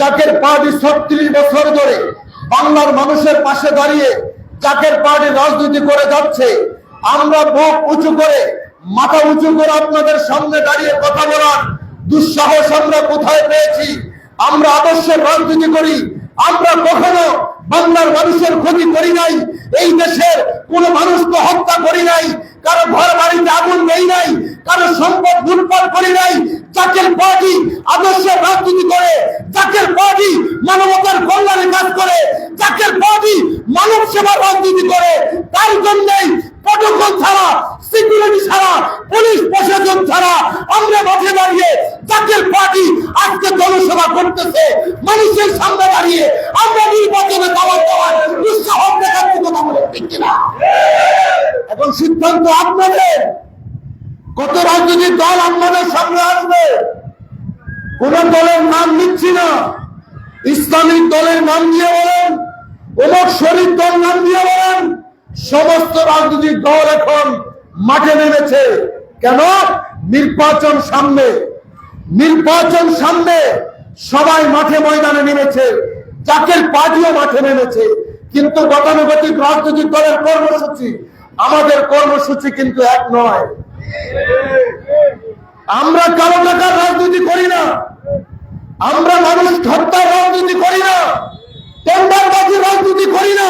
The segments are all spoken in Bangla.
জাকের পার্টি ছত্রিশ বছর ধরে বাংলার মানুষের পাশে দাঁড়িয়ে জাকের পার্টি রাজনীতি করে যাচ্ছে। আমরা বুক উঁচু করে, মাথা উঁচু করে আপনাদের সামনে দাঁড়িয়ে কথা বলার দুঃসাহস আমরা কোথায় পেয়েছি? আমরা আদর্শের রাজনীতি করি। আমরা কখনো বাংলার মানুষের ক্ষতি করি নাই। এই দেশের কোন মানুষকে হত্যা করি নাই। কারও ঘর বাড়িতে আগুন নেই নাই। কারও সম্পদ লুটপাট করি নাই। চাকের পার্টি আদর্শের রাজনীতি করে চাকের পার্টি মানবতার কল্যাণে কাজ করে চাকের পার্টি মানব সেবার রাজনীতি করে, তার জন্যই প্রটোকল ছাড়া, সিকিউরিটি ছাড়া, পুলিশ প্রশাসন ছাড়া আমরা মাঠে দাঁড়িয়ে জাতীয় পার্টি আজকে জনসভা করতেছে, মানুষের সামনে দাঁড়িয়ে আমরা নির্বাচনে দাওয়াত দেওয়ার দুঃসাহস দেখাচ্ছি কথা বলে কিনা? এখন সিদ্ধান্ত আপনাদের, কত রাজনৈতিক দল আপনাদের সামনে আসবে? কোন দলের নাম নিচ্ছি না। ইসলামিক দলের নাম দিয়ে বলেন অমুক শরীর দল নাম দিয়ে বলেন, সমস্ত রাজনৈতিক দল এখন মাঠে নেমেছে। কেন? নির্বাচন সামনে। নির্বাচন সামনে সবাই মাঠে ময়দানে নেমেছে চাকের পার্টিও মাঠে নেমেছে। কিন্তু গতানুগতিক রাজনৈতিক দলের কর্মসূচি, আমাদের কর্মসূচি কিন্তু এক নয়। আমরা কারও টাকার রাজনীতি করি না। আমরা মানুষ হত্যার রাজনীতি করি না, টেন্ডারবাজি রাজনীতি করি না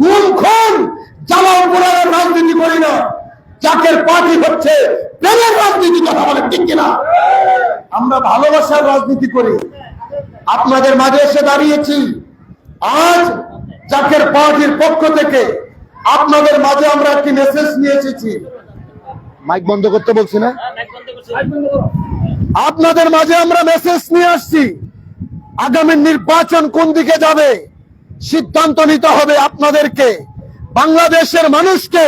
গুম খুন জ্বালাও পোড়ানোর রাজনীতি করি না। চাকের পার্টি হচ্ছে প্রেমের রাজনীতি কথা বলে, ঠিক কিনা? আমরা ভালোবাসার রাজনীতি করি। আপনাদের মাঝে এসে দাঁড়িয়েছি। আজ চাকের পার্টির পক্ষ থেকে আপনাদের মাঝে আমরা একটি মেসেজ নিয়ে এসেছি। মাইক বন্ধ করতে বলছি না? আপনাদের মাঝে আমরা মেসেজ নিয়ে আসছি। আগামী নির্বাচন কোন দিকে যাবে? সিদ্ধান্ত নিতে হবে আপনাদেরকে। বাংলাদেশের মানুষকে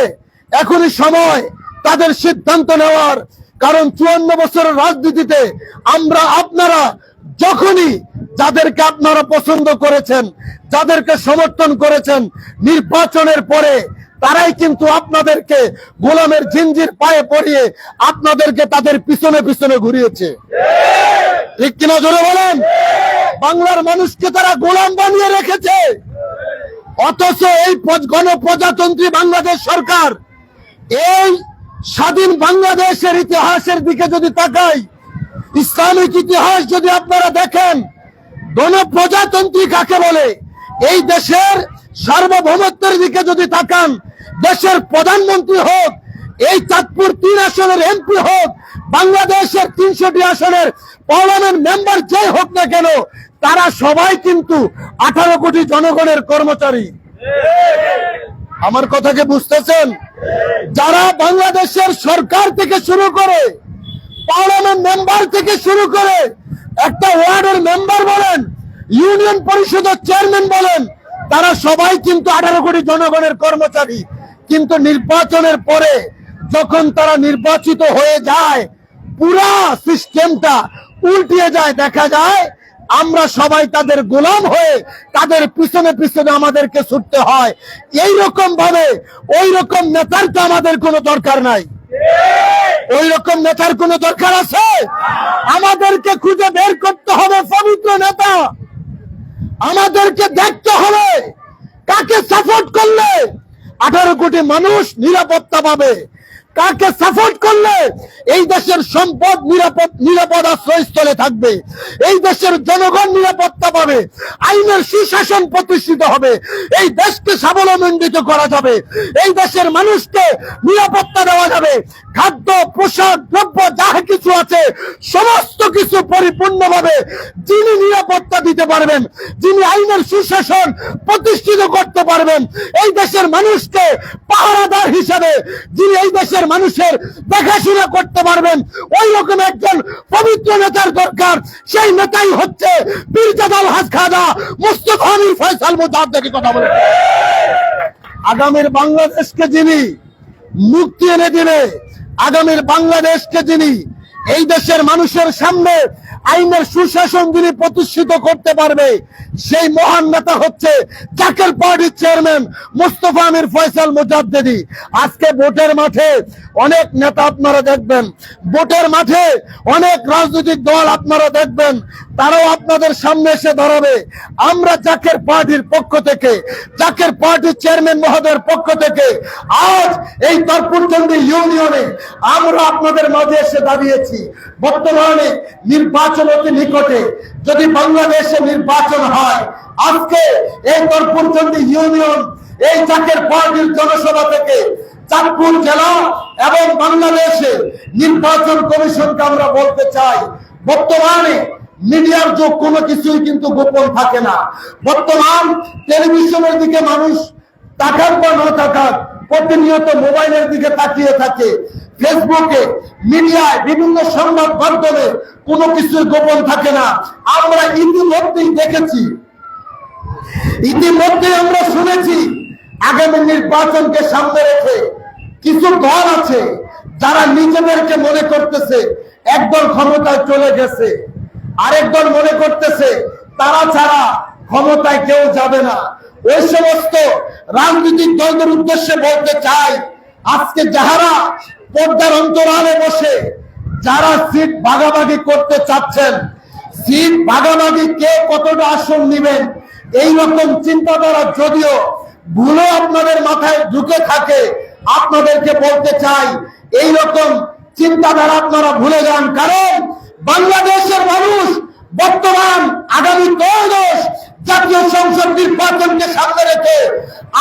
এখনই সময় তাদের সিদ্ধান্ত নেওয়ার। কারণ চুয়ান্ন বছরের রাজনীতিতে আমরা আপনারা যখনই যাদেরকে আপনারা পছন্দ করেছেন, যাদেরকে সমর্থন করেছেন, নির্বাচনের পরে তারাই কিন্তু আপনাদেরকে গোলামের জিঞ্জির পায়ে পড়িয়ে আপনাদেরকে তাদের পিছনে পিছনে ঘুরিয়েছে। ঠিক কিনা জোরে বলেন? বাংলার মানুষকে তারা গোলাম বানিয়ে রেখেছে। অথচ এই প্রজ- গণপ্রজাতন্ত্রী বাংলাদেশ সরকার এই স্বাধীন বাংলাদেশের ইতিহাসের দিকে যদি তাকাই, ইসলামিক ইতিহাস যদি আপনারা দেখেন, গণপ্রজাতন্ত্রী কাকে বলে? এই দেশের সার্বভৌমত্বের দিকে যদি তাকান, দেশের প্রধানমন্ত্রী হোক, এই চাঁদপুর তিন আসনের এমপি হোক, বাংলাদেশের তিনশোটি আসনের পার্লামেন্ট মেম্বার যে হোক না কেন, তারা সবাই কিন্তু আঠারো কোটি জনগণের কর্মচারী। আমার কথাকে বুঝতেছেন? যারা বাংলাদেশের সরকার থেকে শুরু করে, পার্লামেন্ট মেম্বার থেকে শুরু করে, একটা ওয়ার্ডের মেম্বার বলেন, ইউনিয়ন পরিষদের চেয়ারম্যান বলেন তারা সবাই কিন্তু আঠারো কোটি জনগণের কর্মচারী। কিন্তু নির্বাচনের পরে যখন তারা নির্বাচিত হয়ে যায়, পুরা সিস্টেমটা উল্টিয়ে যায়, দেখা যায় আমরা সবাই তাদের গোলাম হয়ে তাদের পিছনে পিছনে আমাদেরকে ছুটতে হয়। এই রকম ভাবে ওই রকম নেতার তো আমাদের কোনো দরকার নাই। ওই রকম নেতার কোনো দরকার আছে? আমাদেরকে খুঁজে বের করতে হবে পবিত্র নেতা। আমাদেরকে দেখতে হবে। কাকে সাপোর্ট করলে? আঠারো কোটি মানুষ নিরাপত্তা পাবে। কাকে সাপোর্ট করলে এই দেশের সম্পদ নিরাপদ নিরাপদ আশ্রয়স্থলে থাকবে? এই দেশের জনগণ নিরাপত্তা পাবে, আইনের সুশাসন প্রতিষ্ঠিত হবে, এই দেশকে স্বাবলম্বিত করা যাবে, এই দেশের মানুষকে নিরাপত্তা দেওয়া যাবে। খাদ্য, পোশাক, দ্রব্য, যা কিছু আছে, সমস্ত কিছু পরিপূর্ণভাবে যিনি নিরাপত্তা দিতে পারবেন, যিনি আইনের সুশাসন প্রতিষ্ঠিত করতে পারবেন, এই দেশের মানুষকে পাহারাদার হিসাবে যিনি এই দেশের মানুষের দেখাশোনা করতে পারবেন। ওই রকম একজন পবিত্র নেতার দরকার। সেই নেতাই হচ্ছে বীরজাদাল হাজ খাজা মুস্তফা আমির ফয়সাল মুজাদ দেখে কথা বলে আগামীর বাংলাদেশকে যিনি মুক্তি এনে দিবে, আগামীর বাংলাদেশকে যিনি এই দেশের মানুষের সামনে আইনের সুশাসন যিনি প্রতিষ্ঠিত করতে পারবে সেই মহান নেতা হচ্ছে জাকের পার্টির চেয়ারম্যান মুস্তফা আমির ফয়সাল মুজাদ্দেদি। আজকে ভোটের মাঠে অনেক নেতা আপনারা দেখবেন। ভোটের মাঠে অনেক রাজনৈতিক দল আপনারা দেখবেন। তারাও আপনাদের সামনে এসে দাঁড়াবে। আমরা জাকের পার্টির পক্ষ থেকে, জাকের পার্টির চেয়ারম্যান মহোদয়ের পক্ষ থেকে আজ এই তরপুরচন্ডী ইউনিয়নে আমরা আপনাদের মাঝে এসে দাঁড়িয়েছি। বর্তমানে নির্বাচন অতি নিকটে যদি বাংলাদেশে নির্বাচন হয়, আজকে এই তরপুরচন্ডী ইউনিয়ন, এই জাকের পার্টির জনসভা থেকে চাঁদপুর জেলা এবং বাংলাদেশে নির্বাচন কমিশনকে আমরা বলতে চাই, বর্তমানে মিডিয়ার যুগ কোনো কিছুই কিন্তু গোপন থাকে না। বর্তমান টেলিভিশনের দিকে মানুষ তাকাক বা না তাকাক, প্রতিনিয়ত মোবাইলের দিকে তাকিয়ে থাকে। ফেসবুকে মিডিয়ায় বিভিন্ন সংবাদ মাধ্যমে কোনো কিছুর গোপন থাকে না। আমরা ইতিমধ্যেই দেখেছি। ইতিমধ্যে আমরা শুনেছি, আগামী নির্বাচনকে সামনে রেখে কিছু দল আছে যারা নিজেদেরকে মনে করতেছে একদল ক্ষমতায় চলে গেছে, আরেক দল মনে করতেছে তারা ছাড়া ক্ষমতায় কেউ যাবে না। ওই সমস্ত রাজনৈতিক দলদের উদ্দেশ্যে বলতে চাই, আজকে যাহারা পর্দার অন্তরালে বসে যারা সিট ভাগাভাগি করতে চাচ্ছেন, সিট ভাগাভাগি কে কতটা আসন নেবেন এই রকম চিন্তাধারা যদিও ভুলে আপনাদের মাথায় ঢুকে থাকে, আপনাদেরকে বলতে চাই এই রকম চিন্তাধারা আপনারা ভুলে যান। কারণ বাংলাদেশের মানুষ বর্তমান আগামী ত্রয়োদশ জাতীয় সংসদ নির্বাচনকে সামনে রেখে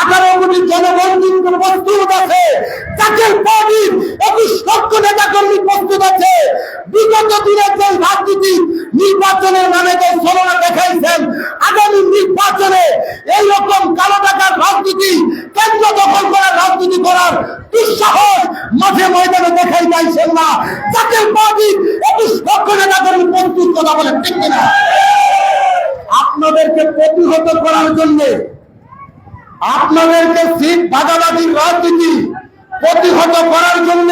আঠারো কোটি জনগণ কিন্তু প্রস্তুত আছে। জাতীয় পার্টির একুশ লক্ষ নেতা কর্মী প্রস্তুত আছে। বিগত দিনের যে রাজনীতি নির্বাচনের নামে যে ছলনা দেখাইছেন, আগামী নির্বাচনে এই রকম কালো টাকার রাজনীতি, কেন্দ্র দখল করার রাজনীতি করার দুঃসাহস মাঠে ময়দানে দেখাই যাইছেন না। জাতীয় পার্টির একুশ লক্ষ নেতা কর্মী প্রস্তুত কথা বলেন, ঠিক কিনা? আপনাদেরকে প্রতিহত করার জন্য আপনাদেরকে সিট ভাগাভাগির রাজনীতি প্রতিহত করার জন্য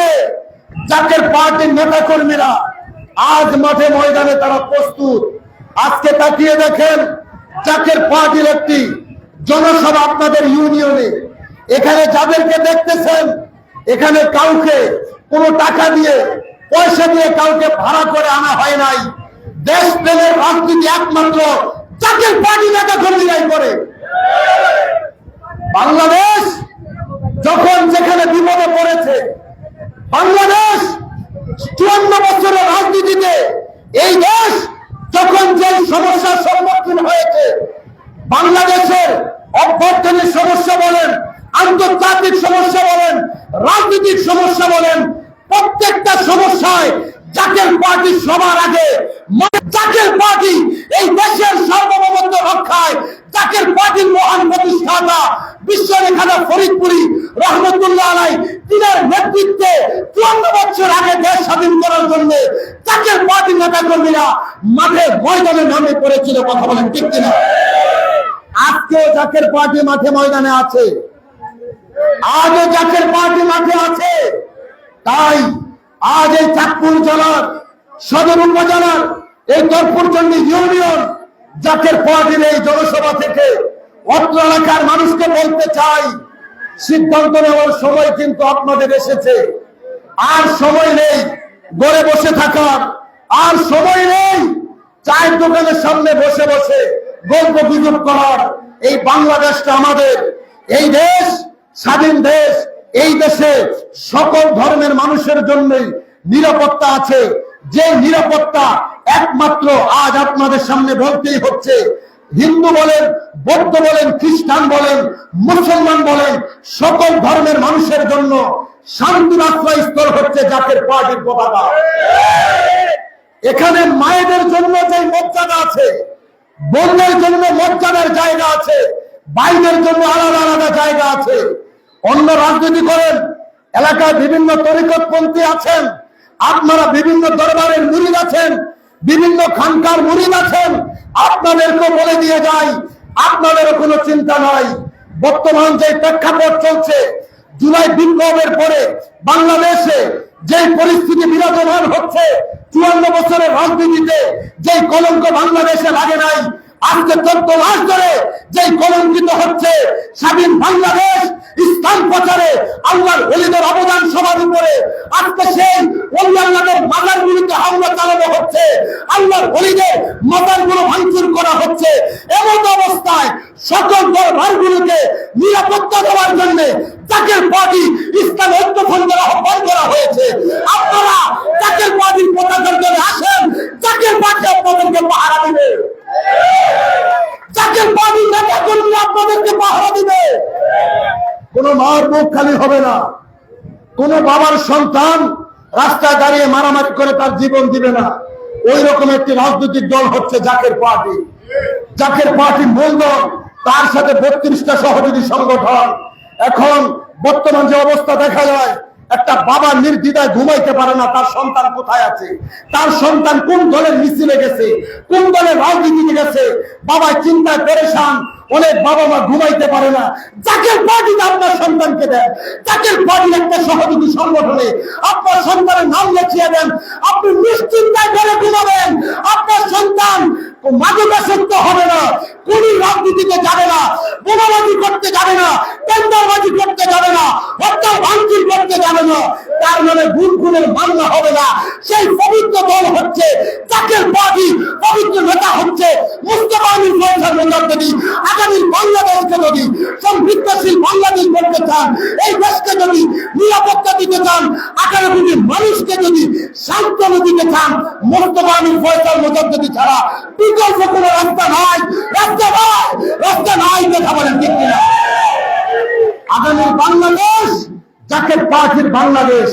জাকের পার্টির নেতা কর্মীরা আজ মাঠে ময়দানে তারা প্রস্তুত। আজকে তাকিয়ে দেখেন জাকের পার্টির একটি জনসভা আপনাদের ইউনিয়নে। এখানে যাদেরকে দেখতেছেন, এখানে কাউকে কোনো টাকা দিয়ে, পয়সা দিয়ে কাউকে ভাড়া করে আনা হয় নাই। দেশ প্রেমের রাজনীতি একমাত্র জাতীয় পার্টি নেতা কর্মীরাই করে। বাংলাদেশ যখন যেখানে বিপদে পড়েছে, বাংলাদেশ চুয়ান্ন বছরের রাজনীতিতে এই দেশ যখন যে সমস্যার সম্মুখীন হয়েছে, বাংলাদেশের অভ্যর্থনীর সমস্যা বলেন, আন্তর্জাতিক সমস্যা বলেন, রাজনৈতিক সমস্যা বলেন, প্রত্যেকটা সমস্যায় জাতীয় পার্টি সবার আগে। মানে জাতীয় পার্টি এই দেশের সার্বভৌমত্ব রক্ষায় জাতীয় পার্টির মহান প্রতিষ্ঠাতা বিশ্বরেখানা ফরিদপুরি রহমতুল্লাহ আলাই তিনার নেতৃত্বে চুয়ান্ন বছর আগে দেশ স্বাধীন করার জন্য জাতীয় পার্টির নেতা কর্মীরা মাঠে ময়দানে নামে পড়েছিল, কথা বলেন ঠিক কিনা? আজকেও জাকের পার্টি মাঠে ময়দানে আছে। আজও জাকের পার্টি মাঠে আছে। তাই আজ এই চাঁদপুর জেলার, সদর উপজেলার, এই দরপুরচন্ডী ইউনিয়ন জাকের পার্টির এই জনসভা থেকে অত্র এলাকার মানুষকে বলতে চাই, সিদ্ধান্ত নেওয়ার সময় কিন্তু আপনাদের এসেছে। আর সময় নেই গড়ে বসে থাকার, আর সময় নেই চায়ের দোকানের সামনে বসে বসে গল্প গুজব করার। এই বাংলাদেশটা আমাদের, এই দেশ স্বাধীন দেশ, এই দেশে সকল ধর্মের মানুষের জন্যই নিরাপত্তা আছে। যে নিরাপত্তা একমাত্র আজ আপনাদের সামনে বলতেই হচ্ছে হিন্দু বলেন, বৌদ্ধ বলেন, খ্রিস্টান বলেন, মুসলমান বলেন, সকল ধর্মের মানুষের জন্য শান্তির আশ্রয় স্থল হচ্ছে জাতের পার্টির পতাকা এখানে মায়েদের জন্য যে মর্যাদা আছে, বোনদের জন্য মর্যাদার জায়গা আছে বাইরের জন্য আলাদা আলাদা জায়গা আছে। অন্য রাজনীতি করেন, এলাকায় বিভিন্ন তরিকতপন্থী আছেন, আপনারা বিভিন্ন দরবারের মুরিদ আছেন, বিভিন্ন খানকার মুরিদ আছেন আপনাদেরকে বলে দিয়ে যাই, আপনাদেরও কোনো চিন্তা নাই। বর্তমান যে প্রেক্ষাপট চলছে, জুলাই বিপ্লবের পরে বাংলাদেশে যে পরিস্থিতি বিরাজমান হচ্ছে, চুয়ান্ন বছরের রাজনীতিতে যে কলঙ্ক বাংলাদেশে লাগে নাই আজকে চোদ্দ মাস ধরে যে কলঙ্কিত হচ্ছে, স্বাধীন বাংলাদেশ ইসলাম প্রচারে আল্লাহর অলিদের অবদান সবার উপরে। আজকে সেই অন্যান্যদের মাজার গুলিতে হামলা চালানো হচ্ছে, আল্লাহর অলিদের মাজারগুলো ভাঙচুর করা হচ্ছে। এমন অবস্থায় সকল দরবারগুলোকে নিরাপত্তা দেওয়ার জন্য জাকের পার্টি ইসলাম ঐক্য ফ্রন্টের আহ্বান করা হয়েছে। আপনারা জাকের পার্টির পতাকার জন্য আসেন, জাকের পার্টি আপনাদেরকে পাহারা দিবে। জাকের পার্টি নেতা কর্মী আপনাদেরকে পাহারা দিবে। কোন মার মুখ খালি হবে না। কোন বাবার সন্তান রাস্তায় দাঁড়িয়ে মারামারি করে তার জীবন দিবে না। ওই রকম একটি রাজনৈতিক দল হচ্ছে জাকের পার্টি। জাকের পার্টি মূল দল, তার সাথে বত্রিশটা সহযোগী সংগঠন। এখন বর্তমান যে অবস্থা দেখা যায় একটা বাবা নির্দিদায় ঘুমাইতে পারে না, তার সন্তান কোথায় আছে? তার সন্তান কোন দলের মিছিলে গেছে? কোন দলের রাজনীতিতে গেছে? বাবা চিন্তায় পেরেশান অনেক বাবা মা ঘুমাইতে পারে না। জাকের পার্টিতে আপনার সন্তানকে দেন। জাকের পার্টির একটা সহযোগী সংগঠনে আপনার সন্তানের নাম লেখিয়ে দেন। আপনি নিশ্চিন্তায় করে ঘুমাবেন আপনার সন্তান মাদকাসক্ত হবে না। কোন রাজনীতিতে যাবে না। বোমাবাজি করতে যাবে না। টেন্ডারবাজি করতে যাবে না। হত্যা ভাঙচুর করতে যাবে না। তার মানে গুণ গুণের মামলা হবে না। সেই পবিত্র দল হচ্ছে জাকের পার্টি পবিত্র নেতা হচ্ছে মুস্তফা আমির ফয়সাল মোজাদ্দেদি আগামী বাংলাদেশকে যদি সমৃদ্ধশীল বাংলাদেশ এই দেশকে যদি নিরাপত্তা দিতে চান আগামী দিনের মানুষকে যদি সান্ত্বনা দিতে ছাড়া বিকল্প কোনো রাস্তা নাই রাস্তা নাই রাস্তা নাই কথা বলেন, ঠিক আগামী বাংলাদেশ জাকের পার্টির বাংলাদেশ,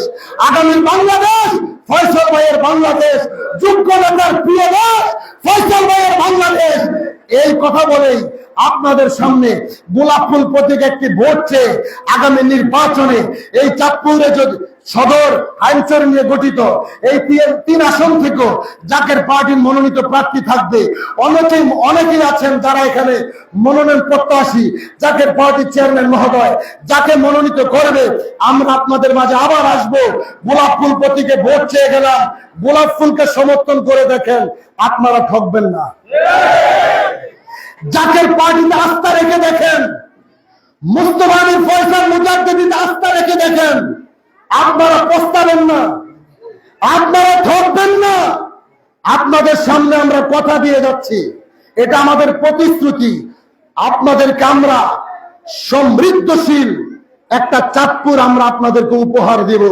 আগামী বাংলাদেশ, ফয়সল ভাইয়ের বাংলাদেশ, যোগ্য নেতার প্রিয় দেশ, ফয়সল ভাইয়ের বাংলাদেশ এই কথা বলেই আপনাদের সামনে গোলাপ ফুল প্রতীক একটি ভোট চেয়ে আগামী নির্বাচনে এই চাঁদপুরে যদি সদর আইনচর নিয়ে গঠিত, এই তিন- আসন থেকেও জাকের পার্টির মনোনীত প্রার্থী থাকবে। অনেকেই অনেকেই আছেন যারা এখানে মনোনয়ন প্রত্যাশী, জাকের পার্টির চেয়ারম্যান মহোদয়, যাকে মনোনীত করবে, আমরা আপনাদের মাঝে আবার আসব। গোলাপ ফুল প্রতীকে ভোট চেয়ে গেলাম। গোলাপ ফুলকে সমর্থন করে দেখেন, আপনারা ঠকবেন না। জাকের পার্টিতে আস্থা রেখে দেখেন। মুস্তফানির ফয়সাল মুজাদ্দিদিতে আস্থা রেখে দেখেন। আপনারা পস্তাবেন না। আপনারা ঠকবেন না। আপনাদের সামনে আমরা কথা দিয়ে যাচ্ছি। এটা আমাদের প্রতিশ্রুতি। আপনাদেরকে আমরা সমৃদ্ধশীল একটা চাঁদপুর আমরা আপনাদেরকে উপহার দেব।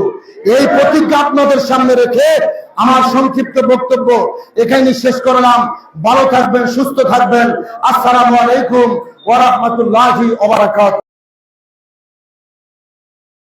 এই প্রতিজ্ঞা আপনাদের সামনে রেখে আমার সংক্ষিপ্ত বক্তব্য এখানে শেষ করলাম। ভালো থাকবেন, সুস্থ থাকবেন। আসসালামু আলাইকুম ওয়া রাহমাতুল্লাহি ওয়া বারাকাতুহু।